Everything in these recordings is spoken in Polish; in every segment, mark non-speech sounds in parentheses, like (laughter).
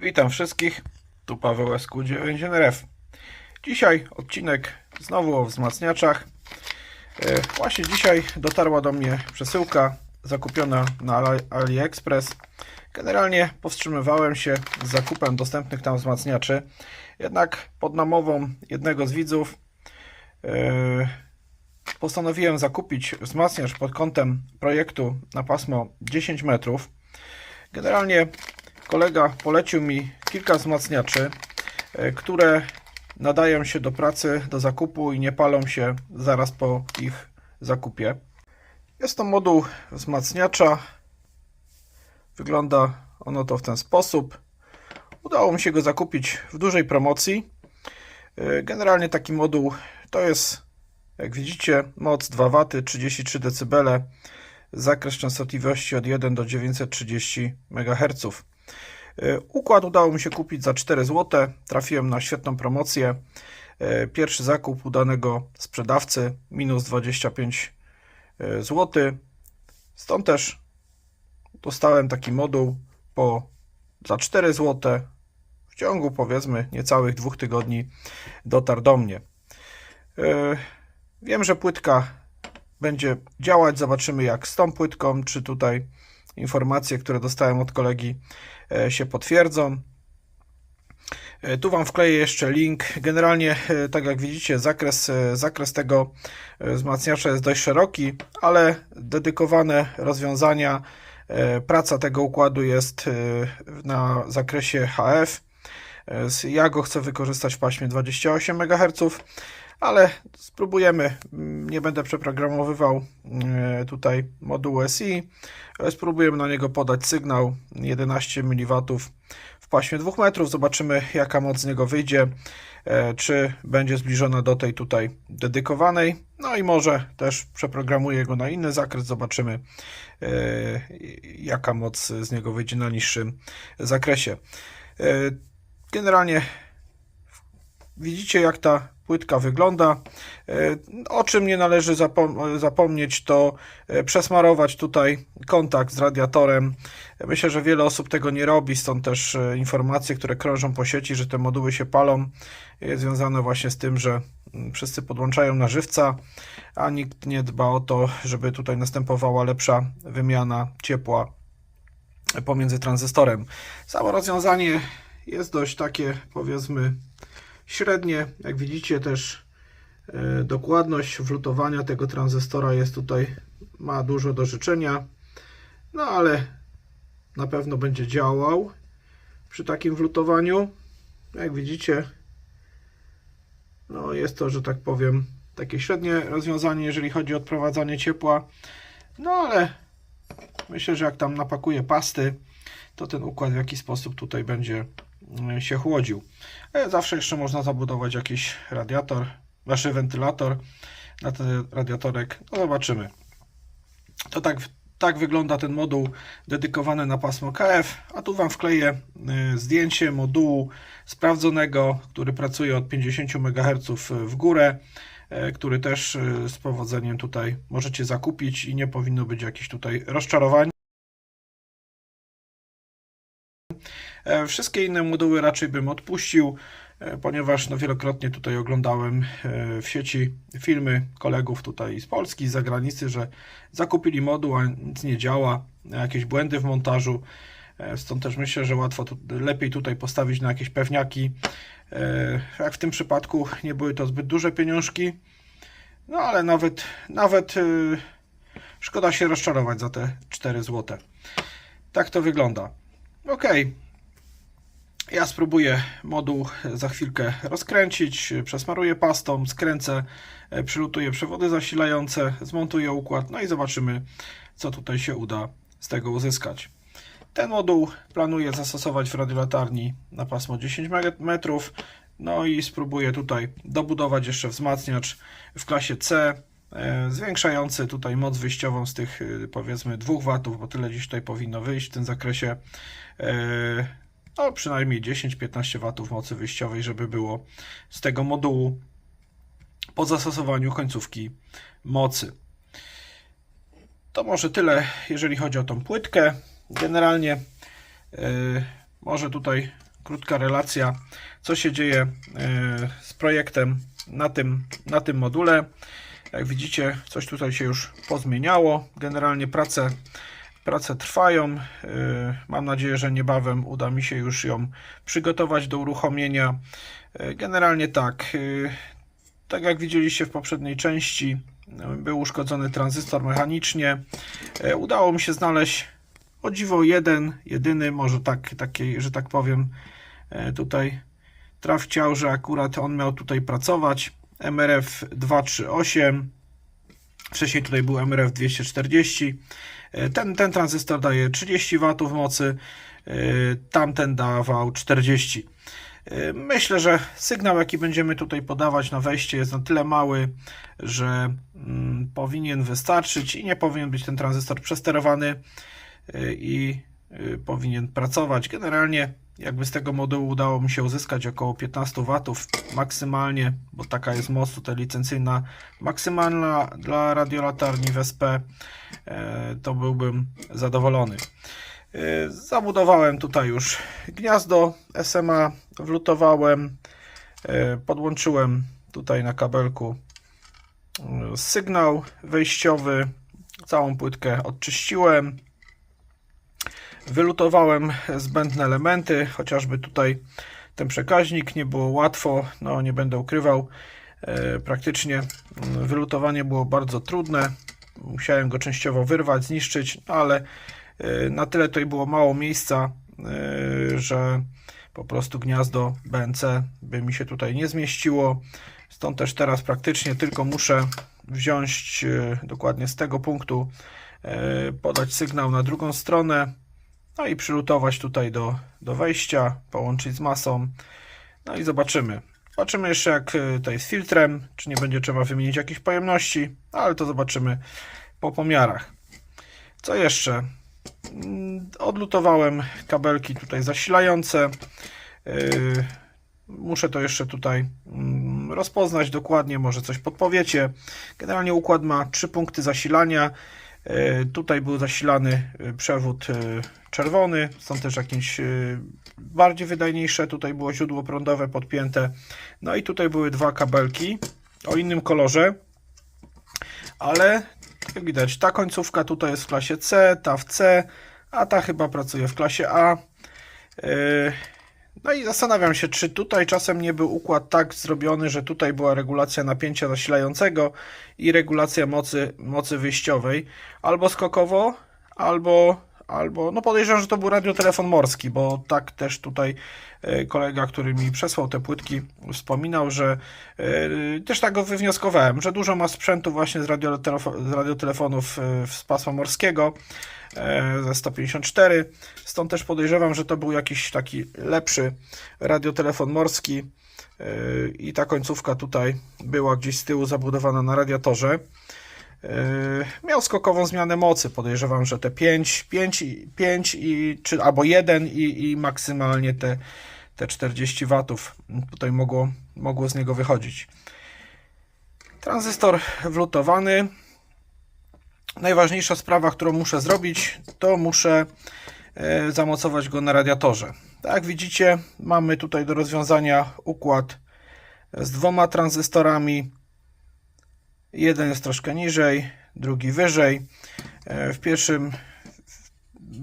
Witam wszystkich, tu Paweł SQ9NRF. Dzisiaj odcinek znowu o wzmacniaczach. E, Właśnie dzisiaj dotarła do mnie przesyłka zakupiona na Ali- AliExpress. Generalnie powstrzymywałem się z zakupem dostępnych tam wzmacniaczy, jednak pod namową jednego z widzów e, postanowiłem zakupić wzmacniacz pod kątem projektu na pasmo 10 metrów. Generalnie kolega polecił mi kilka wzmacniaczy, e, które nadają się do pracy, do zakupu i nie palą się zaraz po ich zakupie. Jest to moduł wzmacniacza. Wygląda ono to w ten sposób. Udało mi się go zakupić w dużej promocji. E, Generalnie taki moduł to jest, jak widzicie, moc 2 W, 33 dB, zakres częstotliwości od 1 do 930 MHz. E, Układ udało mi się kupić za 4 zł. Trafiłem na świetną promocję. E, Pierwszy zakup udanego sprzedawcy minus 25 zł. Stąd też dostałem taki moduł po za 4 zł. W ciągu powiedzmy niecałych dwóch tygodni dotarł do mnie. E, Wiem, że płytka będzie działać. Zobaczymy jak z tą płytką, czy tutaj informacje, które dostałem od kolegi e, się potwierdzą. E, Tu Wam wkleję jeszcze link. Generalnie, e, tak jak widzicie, zakres, zakres tego wzmacniacza jest dość szeroki, ale dedykowane rozwiązania, praca tego układu jest na zakresie HF. E, Ja go chcę wykorzystać w paśmie 28 MHz, ale spróbujemy. Mm, Nie będę przeprogramowywał e, tutaj modułu SI. E, Spróbujemy na niego podać sygnał 11 mW w paśmie 2 metrów. Zobaczymy, jaka moc z niego wyjdzie. Czy będzie zbliżona do tej tutaj dedykowanej. No i może też przeprogramuję go na inny zakres. Zobaczymy, jaka moc z niego wyjdzie na niższym zakresie. Generalnie widzicie, jak ta płytka wygląda. E, O czym nie należy zapom- zapomnieć, to e, przesmarować tutaj kontakt z radiatorem. Myślę, że wiele osób tego nie robi, stąd też e, informacje, które krążą po sieci, że te moduły się palą, jest związane właśnie z tym, że mm, wszyscy podłączają na żywca, a nikt nie dba o to, żeby tutaj następowała lepsza wymiana ciepła pomiędzy tranzystorem. Samo rozwiązanie jest dość takie, powiedzmy, średnie. Jak widzicie też e, dokładność wlutowania tego tranzystora jest tutaj, ma dużo do życzenia. No ale na pewno będzie działał przy takim wlutowaniu. Jak widzicie, no jest to, że tak powiem, takie średnie rozwiązanie, jeżeli chodzi o odprowadzanie ciepła. No ale myślę, że jak tam napakuję pasty, to ten układ w jakiś sposób tutaj będzie się chłodził. E, Zawsze jeszcze można zabudować jakiś radiator, nasz wentylator na ten radiatorek. No zobaczymy. To tak, tak wygląda ten moduł dedykowany na pasmo KF, a tu Wam wkleję y, zdjęcie modułu sprawdzonego, który pracuje od 50 MHz w górę, który też y, z powodzeniem tutaj możecie zakupić i nie powinno być jakichś tutaj rozczarowań. Wszystkie inne moduły raczej bym odpuścił, e, ponieważ no, wielokrotnie tutaj oglądałem e, w sieci filmy kolegów tutaj z Polski, z zagranicy, że zakupili moduł, a nic nie działa, jakieś błędy w montażu. E, Stąd też myślę, że łatwo tu, lepiej tutaj postawić na jakieś pewniaki. E, Jak w tym przypadku nie były to zbyt duże pieniążki, no ale nawet, nawet szkoda się rozczarować za te 4 zł. Tak to wygląda. Okej. Ja spróbuję moduł za chwilkę rozkręcić, przesmaruję pastą, skręcę, e, przylutuję przewody zasilające, zmontuję układ, no i zobaczymy, co tutaj się uda z tego uzyskać. Ten moduł planuję zastosować w radiolatarni na pasmo 10 metrów, no i spróbuję tutaj dobudować jeszcze wzmacniacz w klasie C, e, zwiększający tutaj moc wyjściową z tych e, powiedzmy 2 W, bo tyle dziś tutaj powinno wyjść w tym zakresie. No przynajmniej 10-15 W mocy wyjściowej, żeby było z tego modułu po zastosowaniu końcówki mocy. To może tyle, jeżeli chodzi o tą płytkę. Generalnie yy, może tutaj krótka relacja, co się dzieje e, z projektem na tym, na tym module. Jak widzicie, coś tutaj się już pozmieniało. Generalnie prace, prace trwają. E, Mam nadzieję, że niebawem uda mi się już ją przygotować do uruchomienia. E, Generalnie tak. e, Tak jak widzieliście w poprzedniej części, był uszkodzony tranzystor mechanicznie. Udało mi się znaleźć o dziwo jeden, jedyny, może tak, taki, że tak powiem, tutaj traf że akurat on miał tutaj pracować. MRF 238, wcześniej tutaj był MRF 240. E, Ten, ten tranzystor daje 30 W mocy, e, tamten dawał 40. E, Myślę, że sygnał, jaki będziemy tutaj podawać na wejście, jest na tyle mały, że mm, powinien wystarczyć i nie powinien być ten tranzystor przesterowany i powinien pracować. Generalnie, jakby z tego modułu udało mi się uzyskać około 15 W maksymalnie, bo taka jest moc tutaj licencyjna, maksymalna dla radiolatarni WSP, e, to byłbym zadowolony. Y, Zabudowałem tutaj już gniazdo SMA, wlutowałem, y, podłączyłem tutaj na kabelku sygnał wejściowy, całą płytkę odczyściłem, wylutowałem zbędne elementy, chociażby tutaj ten przekaźnik, nie było łatwo, no nie będę ukrywał, e, praktycznie mm, wylutowanie było bardzo trudne, musiałem go częściowo wyrwać, zniszczyć, no ale e, na tyle tutaj było mało miejsca, e, że po prostu gniazdo BNC by mi się tutaj nie zmieściło. Stąd też teraz praktycznie tylko muszę wziąć dokładnie z tego punktu, podać sygnał na drugą stronę, no i przylutować tutaj do, do wejścia, połączyć z masą. No i zobaczymy. Zobaczymy jeszcze jak e, tutaj z filtrem, czy nie będzie trzeba wymienić jakichś pojemności, ale to zobaczymy po pomiarach. Co jeszcze? Mm, Odlutowałem kabelki tutaj zasilające. Yy, Muszę to jeszcze tutaj mm, rozpoznać dokładnie, może coś podpowiecie. Generalnie układ ma trzy punkty zasilania. Yy, Tutaj był zasilany yy, przewód yy, czerwony, są też jakieś bardziej wydajniejsze. Tutaj było źródło prądowe podpięte. No i tutaj były dwa kabelki o innym kolorze, ale jak widać, ta końcówka tutaj jest w klasie C, ta w C, a ta chyba pracuje w klasie A. No i zastanawiam się, czy tutaj czasem nie był układ tak zrobiony, że tutaj była regulacja napięcia zasilającego i regulacja mocy, mocy wyjściowej, albo skokowo, albo, albo, no podejrzewam, że to był radiotelefon morski, bo tak też tutaj e, kolega, który mi przesłał te płytki, wspominał, że e, też tak go wywnioskowałem, że dużo ma sprzętu właśnie z, radiotelefo- z radiotelefonów e, z pasma morskiego e, ze 154. Stąd też podejrzewam, że to był jakiś taki lepszy radiotelefon morski e, i ta końcówka tutaj była gdzieś z tyłu zabudowana na radiatorze. E, Miał skokową zmianę mocy. Podejrzewam, że te 5, 5, i- 5 i, czy albo 1 i, i maksymalnie te, te 40 watów tutaj mogło, mogło z niego wychodzić. Tranzystor wlutowany. Najważniejsza sprawa, którą muszę zrobić, to muszę e, zamocować go na radiatorze. Tak jak widzicie, mamy tutaj do rozwiązania układ z dwoma tranzystorami. Jeden jest troszkę niżej, drugi wyżej. E, W pierwszym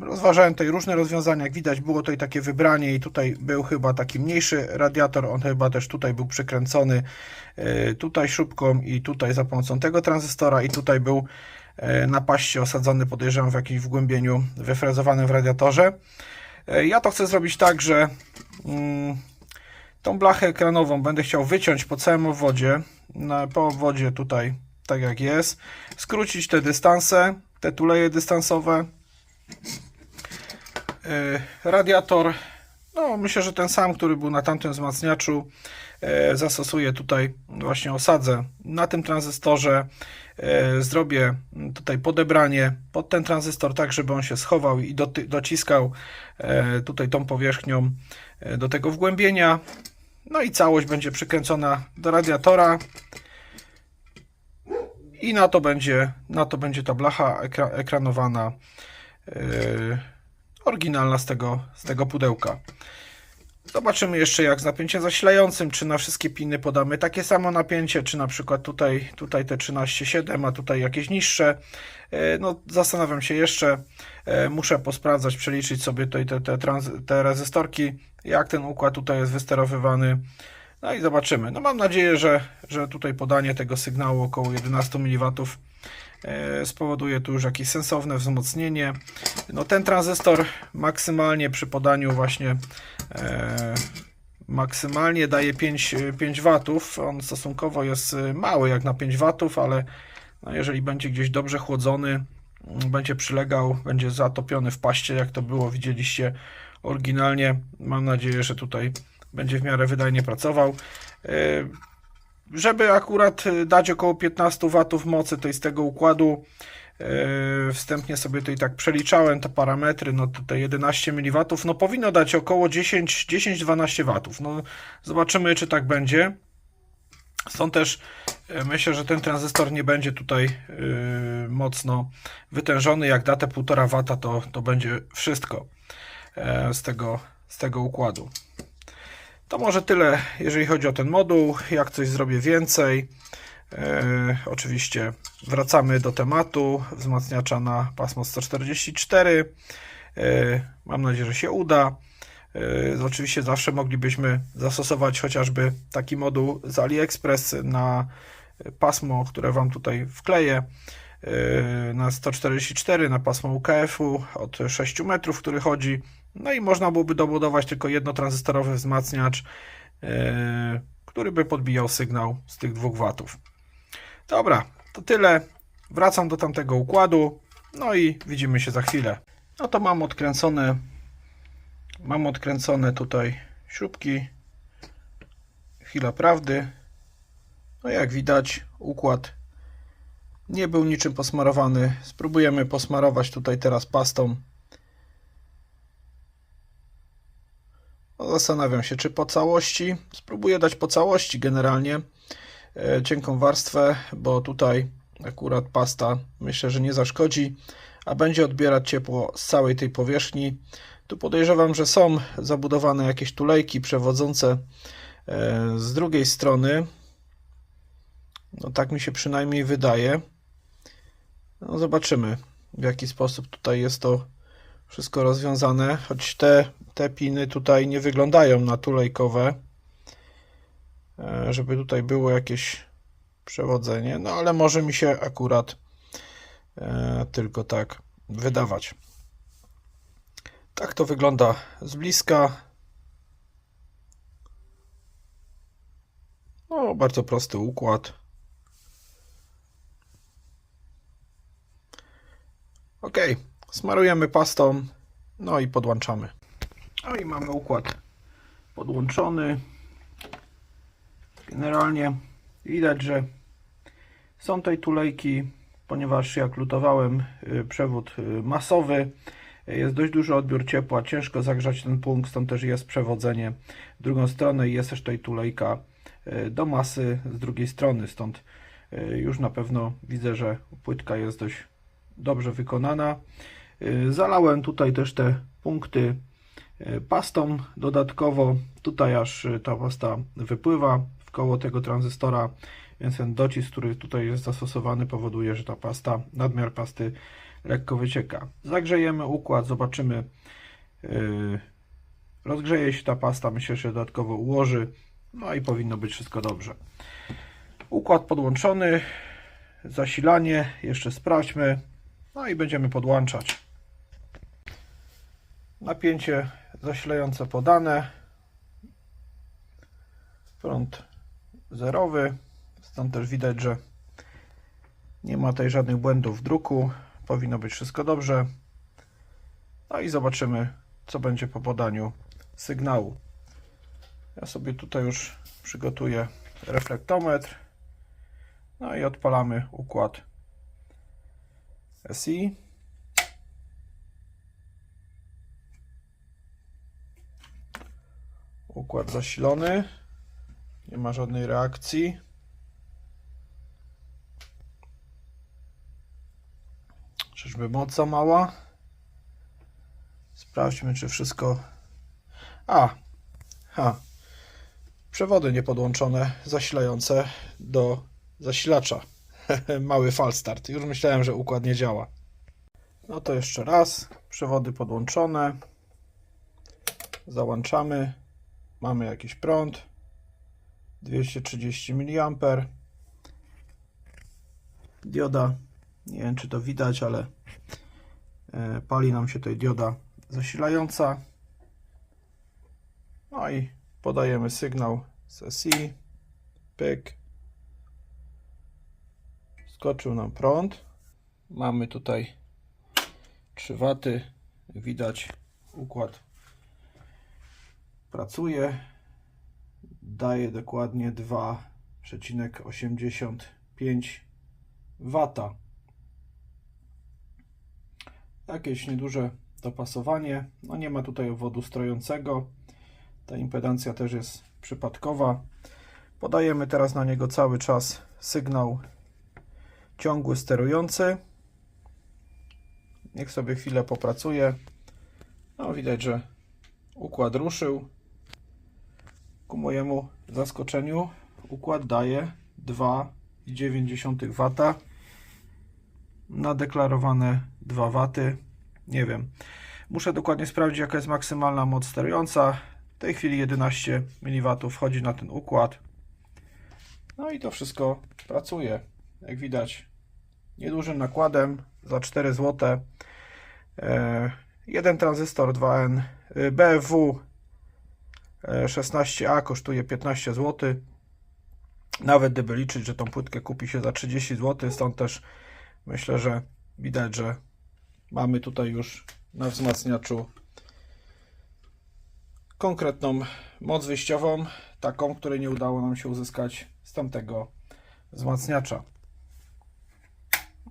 rozważałem tutaj różne rozwiązania. Jak widać, było tutaj takie wybranie i tutaj był chyba taki mniejszy radiator. On chyba też tutaj był przykręcony e, tutaj śrubką i tutaj za pomocą tego tranzystora i tutaj był e, na paście osadzony, podejrzewam, w jakimś wgłębieniu wyfrezowanym w radiatorze. Ja to chcę zrobić tak, że mm, tą blachę ekranową będę chciał wyciąć po całym obwodzie, po obwodzie tutaj, tak jak jest, skrócić te dystanse, te tuleje dystansowe. E, Radiator, no myślę, że ten sam, który był na tamtym wzmacniaczu, e, zastosuję tutaj, właśnie osadzę na tym tranzystorze, e, zrobię tutaj podebranie pod ten tranzystor, tak żeby on się schował i dociskał tutaj tą powierzchnią do tego wgłębienia. No i całość będzie przykręcona do radiatora. I na to będzie, na to będzie ta blacha ekra, ekranowana, yy, oryginalna z tego, z tego pudełka. Zobaczymy jeszcze jak z napięciem zasilającym, czy na wszystkie piny podamy takie samo napięcie, czy na przykład tutaj, tutaj te 13,7, a tutaj jakieś niższe. E, No, zastanawiam się jeszcze, E, muszę posprawdzać, przeliczyć sobie tutaj te, te, te rezystorki, jak ten układ tutaj jest wysterowywany. No i zobaczymy. No mam nadzieję, że, że tutaj podanie tego sygnału około 11 mW e, spowoduje tu już jakieś sensowne wzmocnienie. No ten tranzystor maksymalnie przy podaniu właśnie e, maksymalnie daje 5, 5 watów. On stosunkowo jest mały jak na 5 watów, ale no jeżeli będzie gdzieś dobrze chłodzony, będzie przylegał, będzie zatopiony w paście, jak to było, widzieliście oryginalnie. Mam nadzieję, że tutaj będzie w miarę wydajnie pracował. E, Żeby akurat e, dać około 15 watów mocy tej z tego układu, e, wstępnie sobie tutaj tak przeliczałem te parametry, no tutaj 11 mW, no powinno dać około 10 10-12 watów. No zobaczymy, czy tak będzie. Stąd też myślę, że ten tranzystor nie będzie tutaj mocno wytężony. Jak da te 1,5 wata, to, to będzie wszystko z tego, z tego układu. To może tyle, jeżeli chodzi o ten moduł. Jak coś zrobię więcej, e, oczywiście wracamy do tematu wzmacniacza na pasmo 144. E, mam nadzieję, że się uda. E, Oczywiście zawsze moglibyśmy zastosować chociażby taki moduł z AliExpress na pasmo, które Wam tutaj wkleję. e, Na 144, na pasmo UKF-u od 6 metrów, który chodzi. No i można byłoby dobudować tylko jednotranzystorowy wzmacniacz, e, który by podbijał sygnał z tych 2 watów. Dobra, to tyle. Wracam do tamtego układu. No i widzimy się za chwilę. No to mam odkręcone Mam odkręcone tutaj śrubki. Chwila prawdy. No jak widać, układ nie był niczym posmarowany. Spróbujemy posmarować tutaj teraz pastą. Zastanawiam się, czy po całości. Spróbuję dać po całości generalnie e, cienką warstwę, bo tutaj akurat pasta myślę, że nie zaszkodzi, a będzie odbierać ciepło z całej tej powierzchni. Tu podejrzewam, że są zabudowane jakieś tulejki przewodzące e, z drugiej strony. No tak mi się przynajmniej wydaje. No zobaczymy, w jaki sposób tutaj jest to wszystko rozwiązane. Choć te, te piny tutaj nie wyglądają na tulejkowe, e, żeby tutaj było jakieś przewodzenie. No ale może mi się akurat e, tylko tak wydawać. Tak to wygląda z bliska. No, bardzo prosty układ. Ok, smarujemy pastą, no i podłączamy. No i mamy układ podłączony. Generalnie widać, że są tutaj tulejki, ponieważ jak lutowałem y, przewód y, masowy, jest dość duży odbiór ciepła, ciężko zagrzać ten punkt, stąd też jest przewodzenie w drugą stronę i jest też tutaj tulejka e, do masy z drugiej strony, stąd już na pewno widzę, że płytka jest dość dobrze wykonana. Zalałem tutaj też te punkty pastą dodatkowo, tutaj aż ta pasta wypływa w koło tego tranzystora, więc ten docisk, który tutaj jest zastosowany powoduje, że ta pasta, nadmiar pasty lekko wycieka. Zagrzejemy układ, zobaczymy. Yy, rozgrzeje się ta pasta, myślę, że dodatkowo ułoży. No i powinno być wszystko dobrze. Układ podłączony, zasilanie, jeszcze sprawdźmy. No i będziemy podłączać. Napięcie zasilające podane. Prąd zerowy. Stąd też widać, że nie ma tutaj żadnych błędów w druku. Powinno być wszystko dobrze. No i zobaczymy, co będzie po podaniu sygnału. Ja sobie tutaj już przygotuję reflektometr. No i odpalamy układ SI. Układ zasilony. Nie ma żadnej reakcji. Czyżby moc za mała? Sprawdźmy, czy wszystko. A, Ha. Przewody niepodłączone, zasilające do zasilacza. (laughs) Mały falstart. Już myślałem, że układ nie działa. No to jeszcze raz. Przewody podłączone. Załączamy. Mamy jakiś prąd. 230 mA. Dioda. Nie wiem, czy to widać, ale e, pali nam się tutaj dioda zasilająca. No i podajemy sygnał SI. Pyk. Skoczył nam prąd. Mamy tutaj 3 waty. Widać układ pracuje. Daje dokładnie 2,85 wata. Jakieś nieduże dopasowanie. No nie ma tutaj obwodu strojącego. Ta impedancja też jest przypadkowa. Podajemy teraz na niego cały czas sygnał ciągły sterujący. Niech sobie chwilę popracuje. No widać, że układ ruszył. Ku mojemu zaskoczeniu układ daje 2,9 W na deklarowane 2 W. Nie wiem. Muszę dokładnie sprawdzić, jaka jest maksymalna moc sterująca. W tej chwili 11 mW wchodzi na ten układ. No i to wszystko pracuje. Jak widać, niedużym nakładem za 4 zł. E, jeden tranzystor 2N e, BFW 16A kosztuje 15 zł. Nawet gdyby liczyć, że tą płytkę kupi się za 30 zł, stąd też myślę, że widać, że mamy tutaj już na wzmacniaczu konkretną moc wyjściową, taką, której nie udało nam się uzyskać z tamtego wzmacniacza.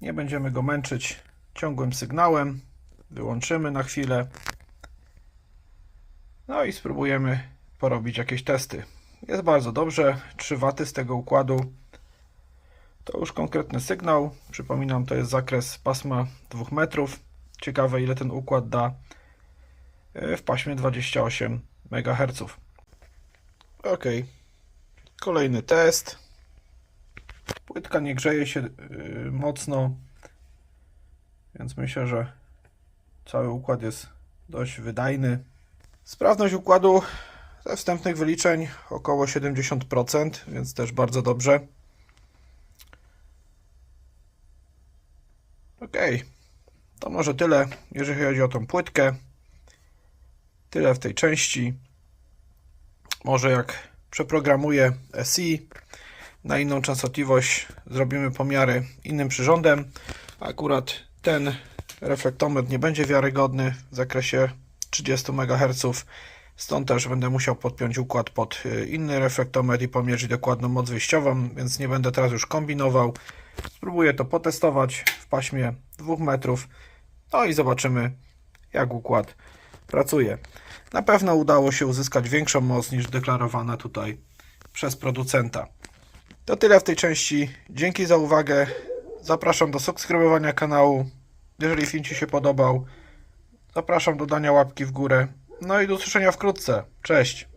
Nie będziemy go męczyć ciągłym sygnałem. Wyłączymy na chwilę. No i spróbujemy porobić jakieś testy. Jest bardzo dobrze. 3 W z tego układu. To już konkretny sygnał. Przypominam, to jest zakres pasma 2 metrów. Ciekawe, ile ten układ da e, w paśmie 28 MHz. Ok. Kolejny test. Płytka nie grzeje się yy, mocno, więc myślę, że cały układ jest dość wydajny. Sprawność układu ze wstępnych wyliczeń około 70%, więc też bardzo dobrze. Ok, to może tyle, jeżeli chodzi o tą płytkę. Tyle w tej części. Może jak przeprogramuję SI na inną częstotliwość, zrobimy pomiary innym przyrządem. Akurat ten reflektometr nie będzie wiarygodny w zakresie 30 MHz. Stąd też będę musiał podpiąć układ pod y, inny reflektometr i pomierzyć dokładną moc wyjściową, więc nie będę teraz już kombinował. Spróbuję to potestować w paśmie 2 metrów. No i zobaczymy, jak układ pracuje. Na pewno udało się uzyskać większą moc niż deklarowana tutaj przez producenta. To tyle w tej części. Dzięki za uwagę. Zapraszam do subskrybowania kanału. Jeżeli film Ci się podobał, zapraszam do dania łapki w górę. No i do usłyszenia wkrótce. Cześć.